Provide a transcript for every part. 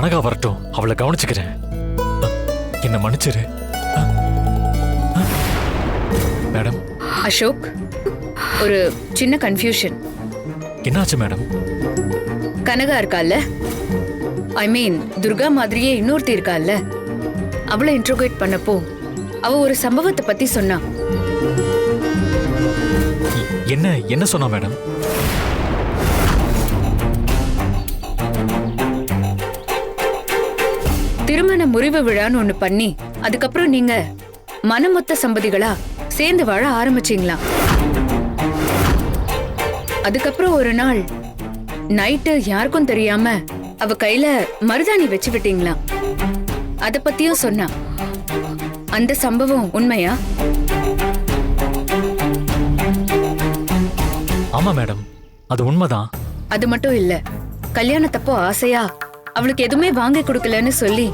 கனகா வரட்டும். அவளை கவனிச்சுக்கிறேன். என்னை மன்னிச்சிரு. மேடம். அசோக் ஒரு சின்ன கன்ஃபியூஷன் என்னாச்சு மேடம்? கனகா இருக்கால்ல? ஐ மீன் துர்கா மாதிரியே இன்னொருத்தி இருக்கால்ல? அவளை இன்ட்ரோகேட் பண்ணப்போ அவ ஒரு சம்பவத்தை பத்தி சொன்னா. என்ன என்ன சொன்னா மேடம்? திருமண முறிவு விழான்னு ஒண்ணு பண்ணி அதுக்கப்புறம் நீங்க மனமொத்த சம்பதிகளா சேர்ந்து வாழ ஆரம்பிச்சீங்களாம் அதுக்கப்புறம் ஒரு நாள் நைட்டு யாருக்கும் தெரியாம அவ கையில மருதாணி வச்சு விட்டீங்களாம் அத பத்தியும் சொன்னா. அந்த சம்பவம் உண்மையா? ஆமா மேடம் அது உண்மைதான். அது மட்டும் இல்ல கல்யாணத்தப்போ ஆசையா அவளுக்கு எதுவுமே வாங்கி கொடுக்கலன்னு சொல்லி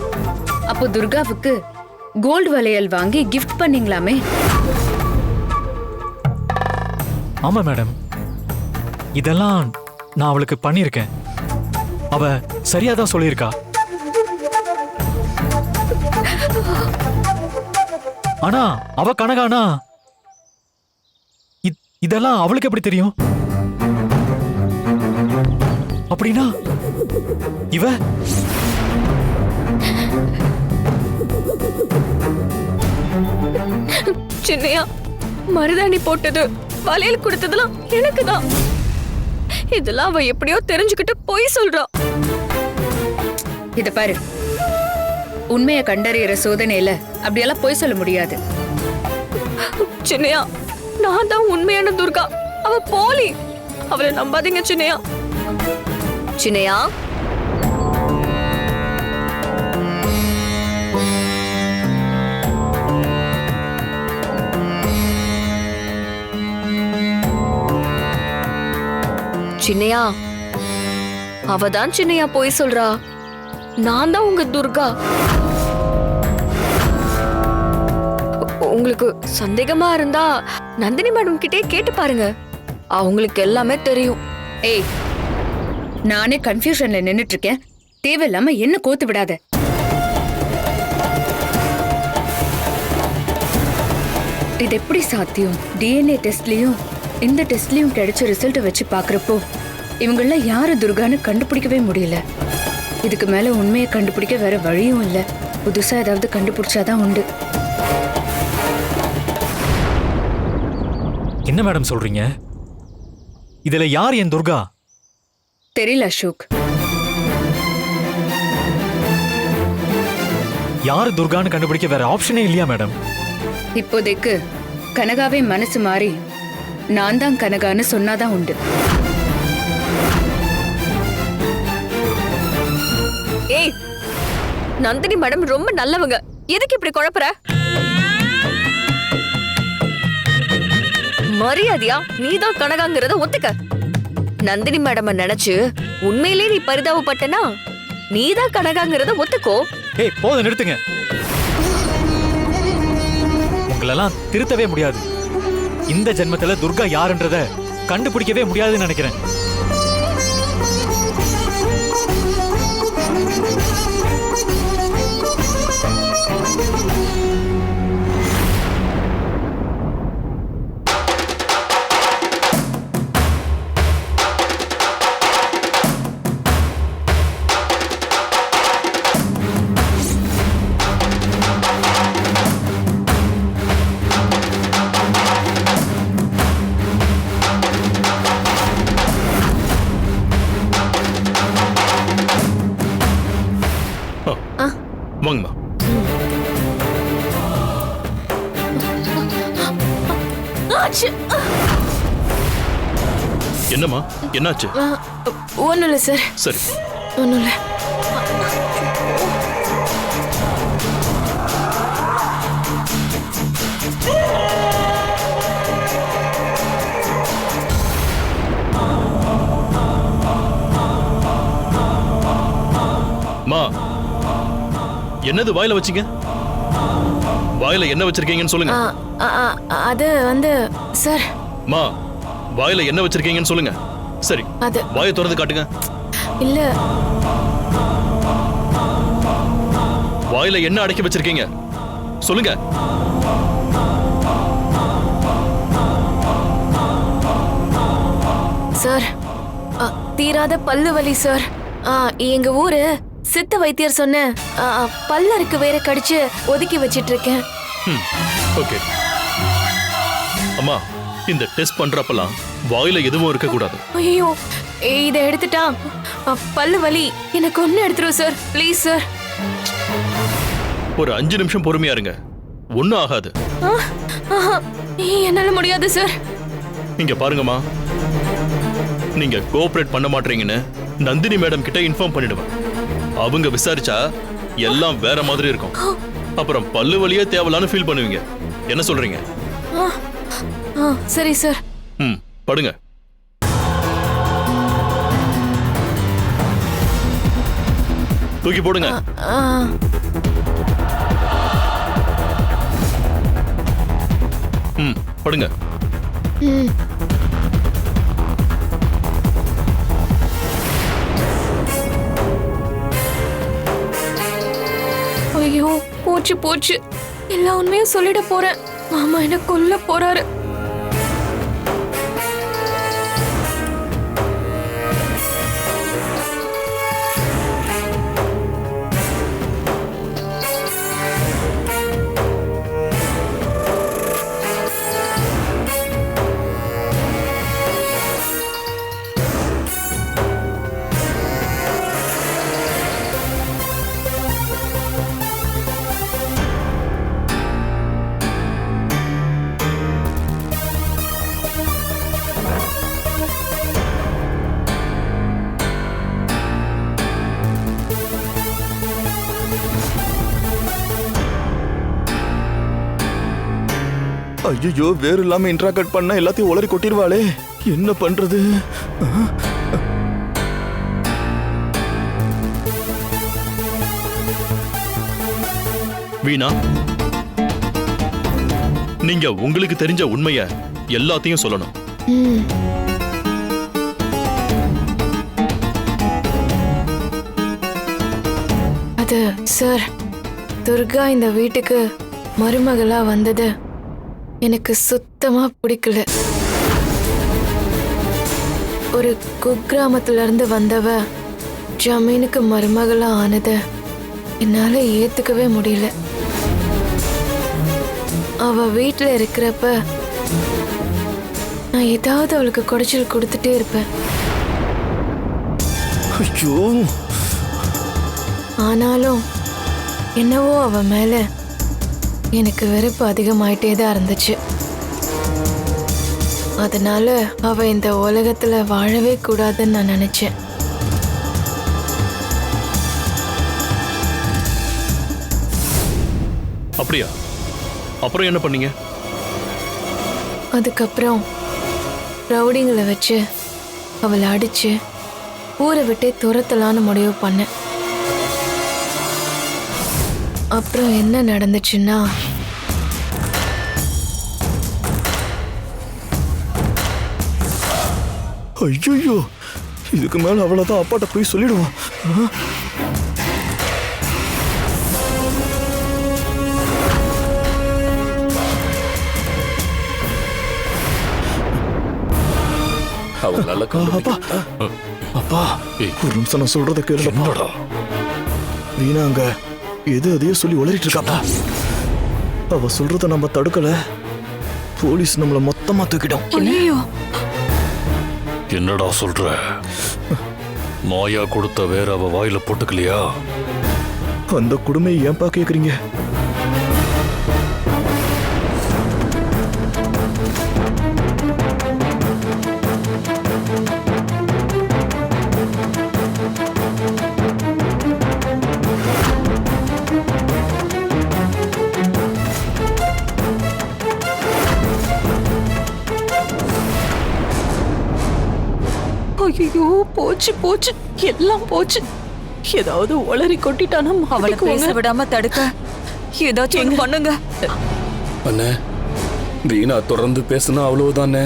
அப்போ துர்காவுக்கு கோல்டு வளையல் வாங்கி கிஃப்ட் பண்ணீங்களாமே? ஆமா மேடம் இதெல்லாம் நான் அவளுக்கு பண்ணியிருக்கேன். அவ சரியா தான் சொல்லியிருக்கா. ஆனா அவ கனகானா? இதெல்லாம் அவளுக்கு எப்படி தெரியும்? அப்படின்னா இவ? சின்னையா மருதாணி போட்டது வளையல் கொடுத்ததெல்லாம் எனக்கு தான் இதெல்லாம் அவ எப்படியோ தெரிஞ்சுக்கிட்டு பொய் சொல்றா. இத பாரு. உண்மையை கண்டறியற சோதனையில அப்படியெல்லாம் பொய் சொல்ல முடியாது. சின்னையா நான் தான் உண்மையான துர்கா. அவ போலி. அவளை நம்பாதீங்க சின்னையா. சின்னையா சின்னையா? அவதான் சின்னையா போய் சொல்றா. நான் தான் உங்க துர்கா. உங்களுக்கு சந்தேகமா இருந்தா நந்தினி மேடம் கிட்டே கேட்டு பாருங்க. அவங்களுக்கு எல்லாமே தெரியும். ஏய் நானே கன்ஃபியூஷன்ல நின்னுட்டு இருக்கேன் தேவையில்லாம என்ன கோத்து விடாத. இது எப்படி சாத்தியம்? டிஎன்ஏ டெஸ்ட்லயும் இந்த டெஸ்ட்லயும் கிடைச்ச ரிசல்ட்டை வச்சு பாக்குறப்போ இவங்கள யாரு துர்கான்னு கண்டுபிடிக்கவே முடியல. இதுக்கு மேல உண்மையை கண்டுபிடிக்க வேற வழியும் இல்ல. புதுசா ஏதாவது கண்டுபிடிச்சாதான் உண்டு. என்ன மேடம் சொல்றீங்க? இதுல யார் என் துர்கா? தெரியல அசோக். யாரு துர்கான்னு கண்டுபிடிக்க வேற ஆப்ஷனே இல்லையா மேடம்? இப்போதைக்கு கனகாவே மனசு மாறி நான் தான் கனகான்னு சொன்னாதான் உண்டு. ஏய் நந்தினி மேடம் ரொம்ப நல்லவங்க. எதுக்கு இப்படி குழப்புற? மரியாதையா? நீதான் கனகாங்கிறத ஒத்துக்க. நந்தினி மேடம் நினைச்சு உண்மையிலே நீ பரிதாபப்பட்டனா? நீதான் கனகாங்கிறத ஒத்துக்கோ. ஏய் போதும் நிறுத்துங்க. உங்களெல்லாம் திருத்தவே முடியாது. இந்த ஜென்மத்துல துர்கா யாருன்றத கண்டுபிடிக்கவே முடியாதுன்னு நினைக்கிறேன். என்னாச்சு? ஒன்றும் இல்லை சார். சரி. ஒன்றும் இல்லை மா என்னது வாயில வச்சீங்க? வாயில என்ன வச்சிருக்கீங்கன்னு சொல்லுங்க. அது வந்து சார். மா வாயில என்ன வச்சிருக்கீங்கன்னு சொல்லுங்க. சரி அது வாயை திறந்து காட்டுங்க. இல்ல. வாயில என்ன அடக்கி வச்சிருக்கீங்க? சொல்லுங்க. சார் தீராத பல்லு வலி சார். எங்க ஊரு சித்த வைத்தியர் சொன்ன பல்லருக்கு வேற கடிச்சு ஒதுக்கி வச்சிட்டு இருக்கேன் ஓகே. அம்மா இந்த டெஸ்ட் பண்றப்பலாம் வாயில எதுவும் இருக்க கூடாது ஐயோ இதை எடுத்துட்டா? பல்லு வலி. எனக்கு ஒண்ணு எடுத்துரும் சார். Please sir. ஒரு அஞ்சு நிமிஷம் பொறுமையா இருங்க. ஒன்னும் ஆகாது. என்னால முடியாது சார். இங்க பாருங்கம்மா. நீங்க கோஆபரேட் பண்ண மாட்டீங்கன்னு நந்தினி மேடம் கிட்ட இன்ஃபார்ம் பண்ணிடுவேன். அவங்க விசாரிச்சா எல்லாம் வேற மாதிரி இருக்கும். அப்புறம் பல்லு வலியே தேவலான்னு ஃபீல் பண்ணுவீங்க. என்ன சொல்றீங்க? ஆ, சரி சார். ம் படுங்க. தூக்கி போடுங்க. ஆ, ம் படுங்க. ம். ஐயோ போச்சு போச்சு. எல்லா உண்மையும் சொல்லிட போறேன். மாமா என்ன கொல்ல போறாரு. ஐயோ வேறு இல்லாம இன்ட்ரா கட் பண்ணா எல்லாத்தையும் உளறி கொட்டிடுவாளே என்ன பண்றது? வீணா நீங்க உங்களுக்கு தெரிஞ்ச உண்மைய எல்லாத்தையும் சொல்லணும். அது சார் துர்கா இந்த வீட்டுக்கு மருமகளா வந்தது. எனக்கு சுத்தமா பிடிக்கல. ஒரு குக்கிராமத்துல இருந்து வந்தவ ஜமீனுக்கு மருமகளா ஆனத என்னால ஏத்துக்கவே முடியல. அவ வீட்ல இருக்கிறப்ப நான் ஏதாவது அவளுக்கு குடைச்சல் கொடுத்துட்டே இருப்பேன். ஆனாலும் என்னவோ அவ மேல எனக்கு வெறுப்பு அதிகமாயிட்டே தான் இருந்துச்சு. அதனால அவ இந்த உலகத்துல வாழவே கூடாதுன்னு நான் நினைச்சேன். அப்படியா? அப்புறம் என்ன பண்ணீங்க? அதுக்கப்புறம் ரவுடிங்களை வச்சு அவளை அடிச்சு ஊரை விட்டே துரத்தலான்னு முடிவு பண்ணேன். அப்புறம் என்ன நடந்துச்சுன்னா? ஐயோ இதுக்கு மேல அவ்வளவுதான் அப்பாட்ட போய் சொல்லிடுவோம் அப்பா. அப்பா ஒரு நிமிஷம் நான் சொல்றத கேளுடா வீணா அங்க எது அதையோ சொல்லி உளறிட்டு இருக்காப்பா அவ சொல்றத நம்ம தடுக்கல. போலீஸ் நம்மள மொத்தமா தூக்கிடும் என்னடா சொல்ற? மாயா கொடுத்த வேற அவ வாயில போட்டுக்கலையா? அந்த கொடுமையை ஏன்பா கேக்குறீங்க? போச்சு போச்சு. எல்லாம் போச்சு. ஏதாவது உளறி கொட்டிட்டானா அவளை பேச விடாம தடுக்க. ஏதாச்சும் பண்ணுங்க. அண்ணே வீணா தொடர்ந்து பேசுனா அவ்வளவுதானே?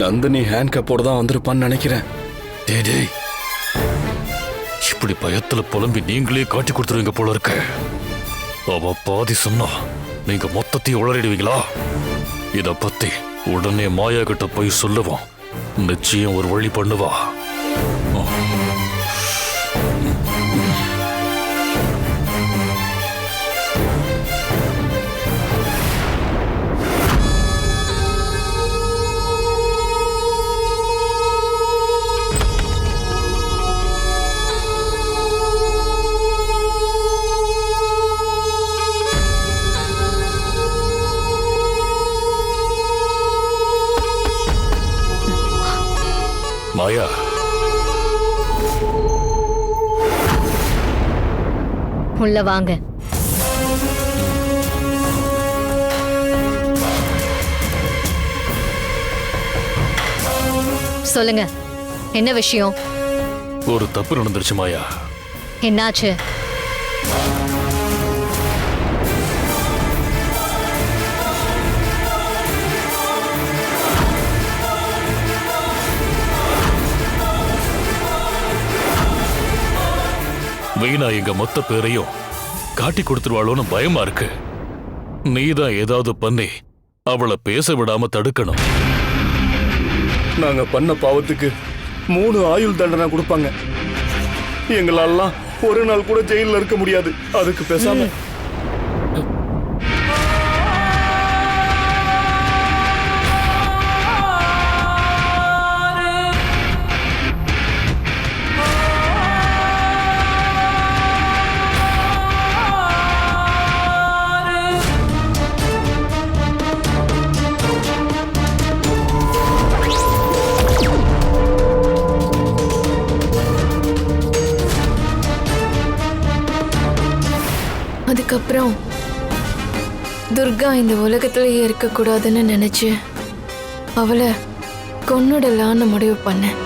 நந்தினி ஹேண்ட் கப்போட தான் வந்திருப்பான்னு நினைக்கிறேன். டேய் டேய். இப்படி பயத்துல புலம்பி நீங்களே காட்டி கொடுத்துருவீங்க போல இருக்க. அவ பாதி சொன்னா நீங்க மொத்தத்தையும் உளறிடுவீங்களா? இத பத்தி உடனே மாயா கிட்ட போய் சொல்லுவோம். நிச்சயம் ஒரு வழி பண்ணுவா. மாயா உள்ள வாங்க. சொல்லுங்க என்ன விஷயம்? ஒரு தப்பு நடந்துருச்சு மாயா. என்னாச்சு? வீணா எங்க மொத்த பேரையும் காட்டி கொடுத்துருவாளோன்னு பயமா இருக்கு. நீதான் ஏதாவது பண்ணி அவளை பேச விடாம தடுக்கணும். நாங்க பண்ண பாவத்துக்கு மூணு ஆயுள் தண்டனை கொடுப்பாங்க. எங்களெல்லாம் ஒரு நாள் கூட ஜெயில இருக்க முடியாது. அதுக்கு பேசாம அதுக்கப்புறம் துர்கா இந்த உலகத்திலேயே இருக்கக்கூடாதுன்னு நினச்சி அவளை கொன்னுடலான்னு முடிவு பண்ணேன்.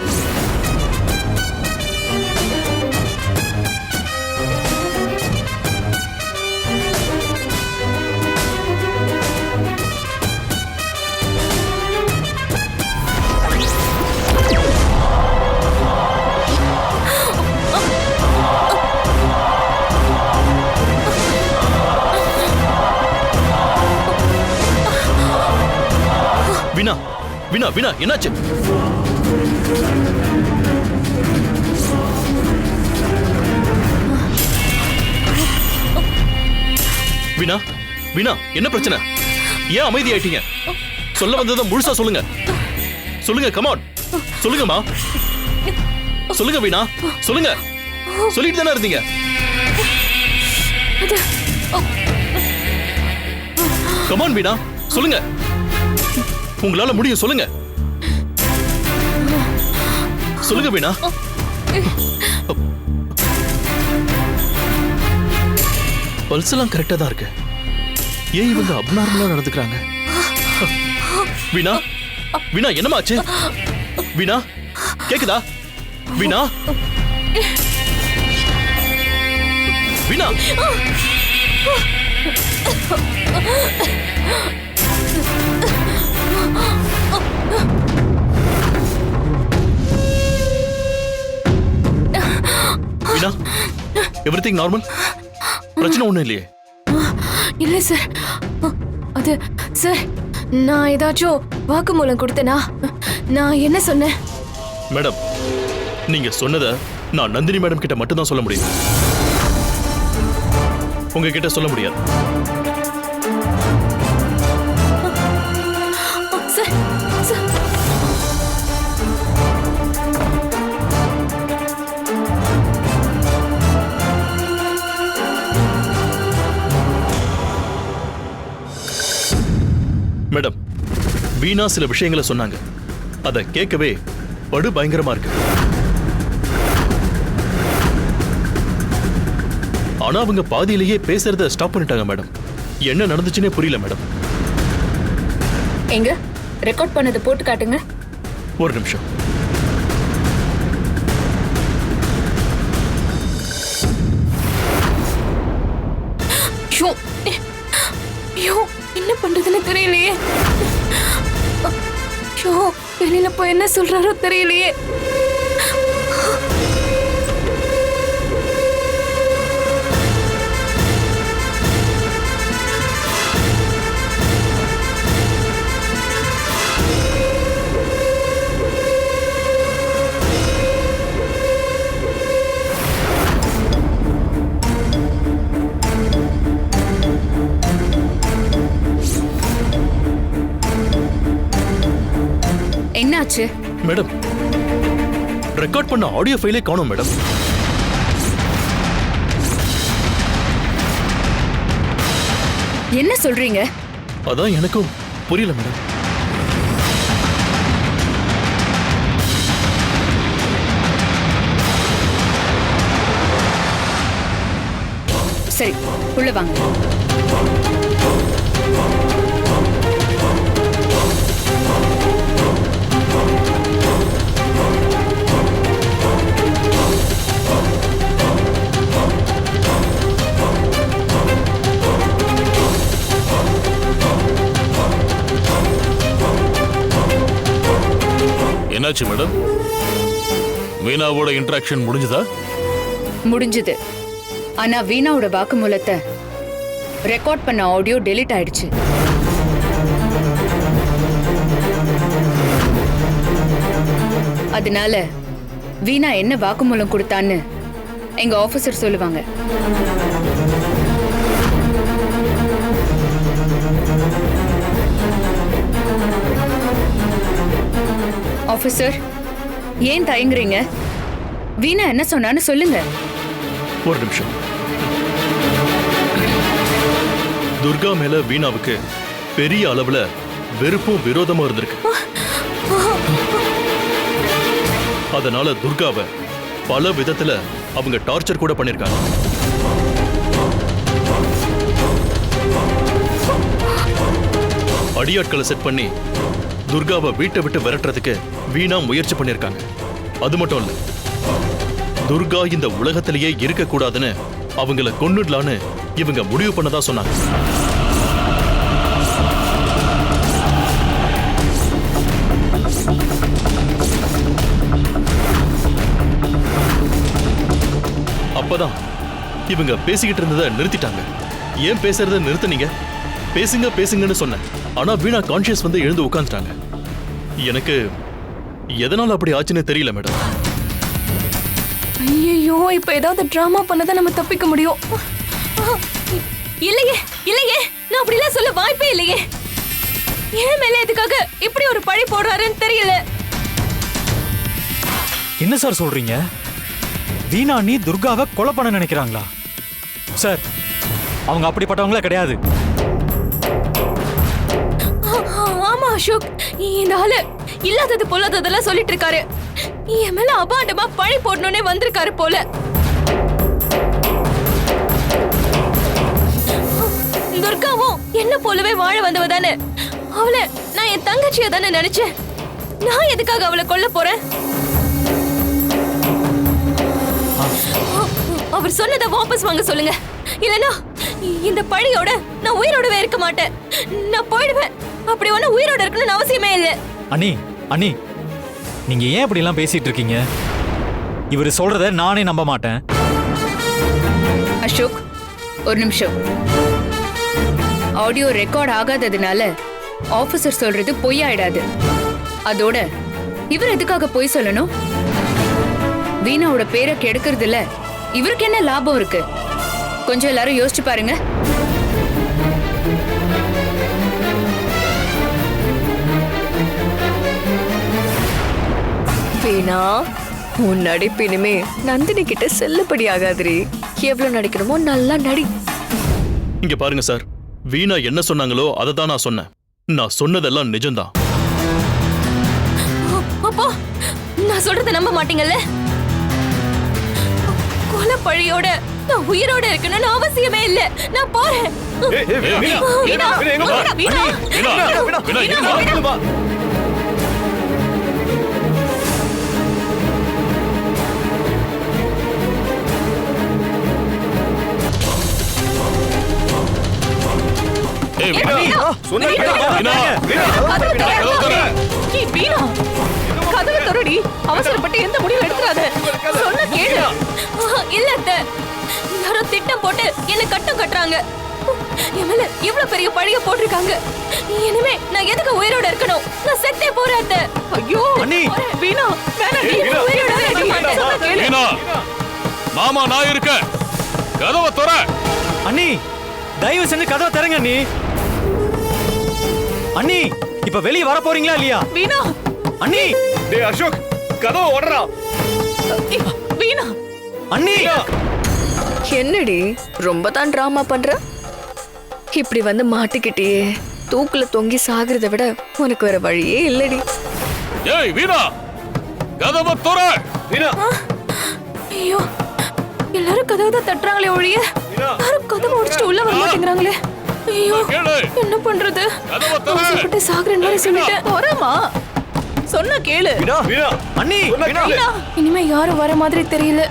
வீணா வீணா வீணா என்னாச்சு? வீணா வீணா என்ன பிரச்சனை? ஏன் அமைதி ஆயிட்டீங்க சொல்ல வந்ததை முழுசா சொல்லுங்க. சொல்லுங்க கமான் சொல்லுங்கம்மா சொல்லுங்க வீணா சொல்லுங்க சொல்லிட்டு தானே இருந்தீங்க? கமான் வீணா சொல்லுங்க. உங்களால முடியும் சொல்லுங்க. சொல்லுங்க வீணா. பல்ஸ் எல்லாம் கரெக்டா தான் இருக்கு. ஏன் இவங்க அப்நார்மலா நடந்துக்கிறாங்க? வீணா வீணா என்னமாச்சு வீணா கேக்குதா? வீணா? வீணா? வீணா எவ்ரிதிங் நார்மல் பிரச்சனை ஒண்ணும் இல்லையே. இல்லை சார் அது சார் நான் ஏதாச்சும் வாக்குமூலம் கொடுத்தேனா? நான் என்ன சொன்னேன்? மேடம் நீங்க சொன்னதை நான் நந்தினி மேடம் கிட்ட மட்டும் தான் சொல்ல முடியும். உங்ககிட்ட சொல்ல முடியாது. வீணா சில விஷயங்களை சொன்னாங்க. அதை கேட்கவே படு பயங்கரமா இருக்கு. ஆனா அவங்க பாதியிலேயே பேசுறத ஸ்டாப் பண்ணிட்டாங்க மேடம் என்ன நடந்துச்சுன்னே புரியல மேடம் எங்க? ரெக்கார்ட் பண்ணதை போட்டு காட்டுங்க. ஒரு நிமிஷம். என்ன பண்றதுன்னு தெரியலையே. ஐயோ வெளியில போய் என்ன சொல்றாரோ தெரியலையே. என்னாச்சு? மேடம் ரெக்கார்ட் பண்ண ஆடியோ ஃபைலே காணோம் மேடம். என்ன சொல்றீங்க? அதான் எனக்கும் புரியல மேடம். சரி உள்ள வாங்க. என்னாச்சு மேடம் வீணாவோட இன்ட்ராக்ஷன் முடிஞ்சதா? முடிஞ்சது. ஆனா வீணாவோட வாக்குமூலத்தை ரெக்கார்ட் பண்ண ஆடியோ டெலீட் ஆயிடுச்சு. அதனால வீணா என்ன வாக்குமூலம் கொடுத்தான்னு எங்க ஆபீசர் சொல்லுவாங்க. ஆபீசர் ஏன் தயங்குறீங்க? வீணா என்ன சொன்னான்னு சொல்லுங்க. ஒரு நிமிஷம். துர்கா மேல வீணாவுக்கு பெரிய அளவுல வெறுப்பும் விரோதமும் இருந்திருக்கு. அதனால துர்காவை பல விதத்துல அவங்க டார்ச்சர் கூட பண்ணிருக்காங்க. அடியாட்களை செட் பண்ணி துர்காவை வீட்டை விட்டு விரட்டுறதுக்கு வீணா முயற்சி பண்ணிருக்காங்க அது மட்டும் இல்ல துர்கா இந்த உலகத்திலேயே இருக்கக்கூடாதுன்னு அவங்கள கொண்டுடலான்னு இவங்க முடிவு பண்ணதா சொன்னாங்க. அப்பதான் இவங்க பேசிக்கிட்டு இருந்ததை நிறுத்திட்டாங்க. ஏன் பேசுறத நிறுத்தினீங்க? பேசுங்க பேசுங்கன்னு சொன்னேன். ஆனா வீணா கான்ஷியஸ் வந்து எழுந்து உட்காந்துட்டாங்க எனக்கு எதனால அப்படி ஆச்சுன்னு தெரியல மேடம். ஐயோ இப்ப ஏதாவது டிராமா பண்ணதான் நம்ம தப்பிக்க முடியும். இல்லையே இல்லையே நான் அப்படிலாம் சொல்ல வாய்ப்பே இல்லையே. ஏன் மேல எதுக்காக இப்படி ஒரு பழி போடுறாருன்னு தெரியல. என்ன சார் சொல்றீங்க? வீணா நீ துர்காவை கொலை பண்ண நினைக்கிறாங்களா? சார் அவங்க அப்படிப்பட்டவங்களே கிடையாது. அசோக் இந்த ஆளு இல்லாதது பொல்லாததெல்லாம் சொல்லிட்டு இருக்காரு என் மேல அபாண்டமா பழி போடணும்னே வந்திருக்காரு போல. துர்காவும் என்ன போலவே வாழ வந்தவதானே. அவளை நான் என் தங்கச்சியா தானே நினைச்சேன். நான் எதுக்காக அவளை கொல்ல போறேன்? அவர் சொன்னதை வாபஸ் வாங்க சொல்லுங்க. இல்லனா இந்த பழியோட நான் உயிரோடவே இருக்க மாட்டேன். நான் போயிடுவேன். அப்படி ஒண்ணு உயிரோட இருக்கணும்னு அவசியமே இல்லை. அண்ணி அண்ணி நீங்க ஏன் இப்படி எல்லாம் பேசிட்டு இருக்கீங்க? இவர் சொல்றத நானே நம்ப மாட்டேன். அசோக் ஒரு நிமிஷம். ஆடியோ ரெக்கார்ட் ஆகாததுனால ஆபீசர் சொல்றது பொய்யாயிடாது. அதோட இவர் எதுக்காக பொய் சொல்லணும்? வீணாவோட பேரை கெடுக்கிறதுல இவருக்கு என்ன லாபம் இருக்கு? கொஞ்சம் எல்லாரும் யோசிச்சு பாருங்க. வீணா உன் நடிப்பு இனிமே நந்தினி கிட்ட செல்லுபடி ஆகாதுரி எவ்வளவு நடிக்கணுமோ நல்லா நடி இங்க பாருங்க சார் வீணா என்ன சொன்னாங்களோ அதை தான் நான் சொன்னேன் நான் சொன்னதெல்லாம் நிஜம்தான் அப்போ நான் சொல்றத நம்ப மாட்டீங்கல்ல கொலை பழியோட நான் உயிரோட இருக்கணும்னு அவசியமே இல்ல நான் போறேன் கதவை தொடடி அவசரப்பட்டு எந்த முடிவும் எடுத்துறாத. சொன்ன கேளு. இல்ல அத்தை. யாரோ திட்டம் போட்டு என்ன கட்டம் கட்டுறாங்க. என் மேல இவ்வளவு பெரிய பழிய போட்டிருக்காங்க. இனிமே நான் எதுக்கு உயிரோட இருக்கணும்? நான் செத்தே போறேன் அத்தை. ஐயோ. வீணா. வேணாம் நீ உயிரோடவே இருக்க மாட்டேன். வீணா. மாமா நான் இருக்கேன். கதவை துற. அண்ணி தயவு செஞ்சு கதவை திறங்க அண்ணி. அண்ணி இப்ப வெளியே வர போறீங்களா இல்லையா? வீணா. அண்ணி. டேய் அசோக் கதவை ஓடுறா. வீணா. அண்ணி. என்னடி ரொம்ப தான் டிராமா பண்ற? இப்படி வந்து மாட்டிக்கிட்டியே தூக்குல தொங்கி சாகுறத விட உனக்கு வேற வழியே இல்லடி. ஏய் வீணா. கதவை துற. வீணா. ஐயோ எல்லாரும் கதவை தான் தட்டுறாங்களே ஒழிய யாரும் கதவை உடைச்சிட்டு உள்ள வர மாட்டேங்கிறாங்களே. ஐயோ என்ன பண்றது? அவசரப்பட்டு சாகுறேன்னு வேற சொல்லிட்டேன். வரமா சொன்ன கேளு. இனிமே யாரும் வர மாதிரி தெரியல.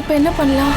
இப்ப என்ன பண்ணலாம்?